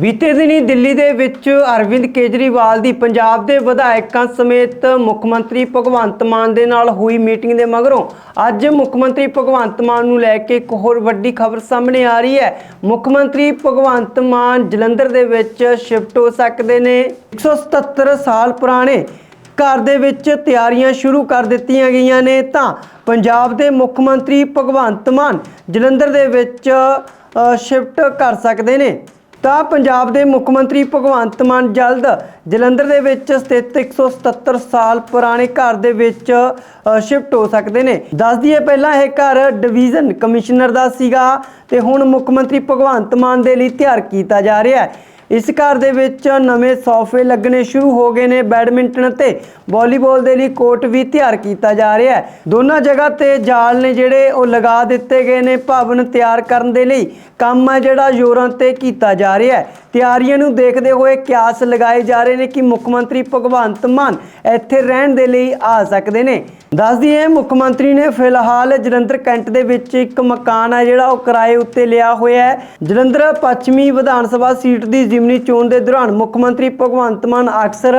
ਬੀਤੇ ਦਿਨੀ ਦਿੱਲੀ ਦੇ ਵਿੱਚ ਅਰਵਿੰਦ ਕੇਜਰੀਵਾਲ ਦੀ ਪੰਜਾਬ ਦੇ ਵਿਧਾਇਕਾਂ ਸਮੇਤ ਮੁੱਖ ਮੰਤਰੀ ਭਗਵੰਤ ਮਾਨ ਦੇ ਨਾਲ ਹੋਈ ਮੀਟਿੰਗ ਦੇ ਮਗਰੋਂ ਅੱਜ ਮੁੱਖ ਮੰਤਰੀ ਭਗਵੰਤ ਮਾਨ ਨੂੰ ਲੈ ਕੇ ਇੱਕ ਹੋਰ ਵੱਡੀ ਖਬਰ ਸਾਹਮਣੇ ਆ ਰਹੀ ਹੈ। ਮੁੱਖ ਮੰਤਰੀ ਭਗਵੰਤ ਮਾਨ ਜਲੰਧਰ ਦੇ ਵਿੱਚ ਸ਼ਿਫਟ ਹੋ ਸਕਦੇ ਨੇ। 177 ਸਾਲ ਪੁਰਾਣੇ ਘਰ ਦੇ ਵਿੱਚ ਤਿਆਰੀਆਂ ਸ਼ੁਰੂ ਕਰ ਦਿੱਤੀਆਂ ਗਈਆਂ ਨੇ ਤਾਂ ਪੰਜਾਬ ਦੇ ਮੁੱਖ ਮੰਤਰੀ ਭਗਵੰਤ ਮਾਨ ਜਲੰਧਰ ਦੇ ਵਿੱਚ ਸ਼ਿਫਟ ਕਰ ਸਕਦੇ ਨੇ। ਤਾਂ ਪੰਜਾਬ ਦੇ ਮੁੱਖ ਮੰਤਰੀ ਭਗਵੰਤ ਮਾਨ ਜਲਦ ਜਲੰਧਰ ਦੇ ਵਿੱਚ ਸਥਿਤ 177 ਸਾਲ ਪੁਰਾਣੇ ਘਰ ਦੇ ਵਿੱਚ ਸ਼ਿਫਟ ਹੋ ਸਕਦੇ ਨੇ। ਦੱਸ ਦਈਏ ਪਹਿਲਾਂ ਇਹ ਘਰ ਡਿਵੀਜ਼ਨ ਕਮਿਸ਼ਨਰ ਦਾ ਸੀਗਾ ਤੇ ਹੁਣ ਮੁੱਖ ਮੰਤਰੀ ਭਗਵੰਤ ਮਾਨ ਦੇ ਲਈ ਤਿਆਰ ਕੀਤਾ ਜਾ ਰਿਹਾ ਹੈ। ਇਸ ਘਰ ਦੇ ਵਿੱਚ ਨਵੇਂ ਸੋਫੇ ਲੱਗਣੇ ਸ਼ੁਰੂ ਹੋ ਗਏ ਨੇ। ਬੈਡਮਿੰਟਨ ਅਤੇ ਵਾਲੀਬਾਲ ਦੇ ਲਈ ਕੋਰਟ ਵੀ ਤਿਆਰ ਕੀਤਾ ਜਾ ਰਿਹਾ ਹੈ। ਦੋਨਾਂ ਜਗ੍ਹਾ ਤੇ ਜਾਲ ਨੇ ਜਿਹੜੇ ਉਹ ਲਗਾ ਦਿੱਤੇ ਗਏ ਨੇ। ਭਵਨ ਤਿਆਰ ਕਰਨ ਦੇ ਲਈ ਕੰਮ ਹੈ ਜਿਹੜਾ ਜ਼ੋਰਾਂ ਤੇ ਕੀਤਾ ਜਾ ਰਿਹਾ ਹੈ। ਤਿਆਰੀਆਂ ਨੂੰ ਦੇਖਦੇ ਹੋਏ ਕਿਆਸ ਲਗਾਏ ਜਾ ਰਹੇ ਨੇ ਕਿ ਮੁੱਖ ਮੰਤਰੀ ਭਗਵੰਤ ਮਾਨ ਇੱਥੇ ਰਹਿਣ ਦੇ ਲਈ ਆ ਸਕਦੇ ਨੇ। ਦੱਸ ਦਈਏ, ਮੁੱਖ ਮੰਤਰੀ ਨੇ ਫਿਲਹਾਲ ਜਲੰਧਰ ਕੈਂਟ ਦੇ ਵਿੱਚ ਇੱਕ ਮਕਾਨ ਹੈ ਜਿਹੜਾ ਉਹ ਕਿਰਾਏ ਉੱਤੇ ਲਿਆ ਹੋਇਆ ਹੈ। ਜਲੰਧਰ ਪੱਛਮੀ ਵਿਧਾਨ ਸਭਾ ਸੀਟ ਦੀ ਜ਼ਿਮਨੀ ਚੋਣ ਦੇ ਦੌਰਾਨ ਮੁੱਖ ਮੰਤਰੀ ਭਗਵੰਤ ਮਾਨ ਅਕਸਰ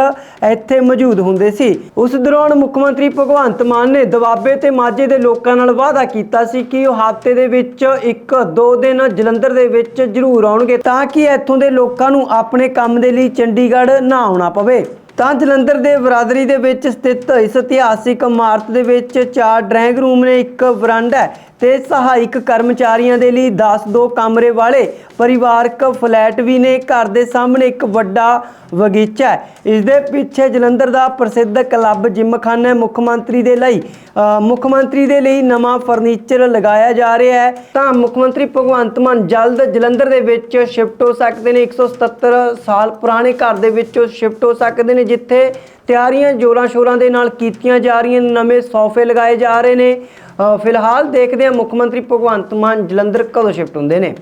ਇੱਥੇ ਮੌਜੂਦ ਹੁੰਦੇ ਸੀ। ਉਸ ਦੌਰਾਨ ਮੁੱਖ ਮੰਤਰੀ ਭਗਵੰਤ ਮਾਨ ਨੇ ਦਵਾਬੇ ਤੇ ਮਾਝੇ ਦੇ ਲੋਕਾਂ ਨਾਲ ਵਾਅਦਾ ਕੀਤਾ ਸੀ ਕਿ ਉਹ ਹਫ਼ਤੇ ਦੇ ਵਿੱਚ ਇੱਕ ਦੋ ਦਿਨ ਜਲੰਧਰ ਦੇ ਵਿੱਚ ਜ਼ਰੂਰ ਆਉਣਗੇ ਤਾਂ ਕਿ ਇੱਥੋਂ ਦੇ ਲੋਕਾਂ ਨੂੰ ਆਪਣੇ ਕੰਮ ਦੇ ਲਈ ਚੰਡੀਗੜ੍ਹ ਨਾ ਆਉਣਾ ਪਵੇ। ਤਾਂ ਜਲੰਧਰ ਦੇ ਬਰਾਦਰੀ ਦੇ ਵਿੱਚ ਸਥਿਤ ਇਸ ਇਤਿਹਾਸਿਕ ਇਮਾਰਤ ਦੇ ਵਿੱਚ ਚਾਰ ਡਰਾਇੰਗ ਰੂਮ ਨੇ ਇੱਕ ਵਰਾਂਡਾ ਹੈ ਤੇ ਸਹਾਇਕ ਕਰਮਚਾਰੀਆਂ ਦੇ ਲਈ 10 ਦੋ ਕਮਰੇ ਵਾਲੇ ਪਰਿਵਾਰਕ ਫਲੈਟ ਵੀ ਨੇ। ਘਰ ਦੇ ਸਾਹਮਣੇ ਇੱਕ ਵੱਡਾ ਬਗੀਚਾ ਹੈ। ਇਸ ਦੇ ਪਿੱਛੇ ਜਲੰਧਰ ਦਾ ਪ੍ਰਸਿੱਧ ਕਲੱਬ ਜਿੰਮਖਾਨਾ ਮੁੱਖ ਮੰਤਰੀ ਦੇ ਲਈ ਮੁੱਖ ਮੰਤਰੀ ਦੇ ਲਈ ਨਵਾਂ ਫਰਨੀਚਰ ਲਗਾਇਆ ਜਾ ਰਿਹਾ ਹੈ। ਤਾਂ ਮੁੱਖ ਮੰਤਰੀ ਭਗਵੰਤ ਮਾਨ ਜਲਦ ਜਲੰਧਰ ਦੇ ਵਿੱਚ ਸ਼ਿਫਟ ਹੋ ਸਕਦੇ ਨੇ। 177 ਸਾਲ ਪੁਰਾਣੇ ਘਰ ਦੇ ਵਿੱਚ ਸ਼ਿਫਟ ਹੋ ਸਕਦੇ ਨੇ ਜਿੱਥੇ ਤਿਆਰੀਆਂ ਜੋਰਾਂ ਸ਼ੋਰਾਂ ਦੇ ਨਾਲ ਕੀਤੀਆਂ ਜਾ ਰਹੀਆਂ ਨਵੇਂ ਸੋਫੇ ਲਗਾਏ ਜਾ ਰਹੇ ਨੇ। ਅ, ਫਿਲਹਾਲ ਦੇਖਦੇ ਹਾਂ ਮੁੱਖ ਮੰਤਰੀ ਭਗਵੰਤ ਮਾਨ ਜਲੰਧਰ ਕਦੋਂ ਸ਼ਿਫਟ ਹੁੰਦੇ ਨੇ।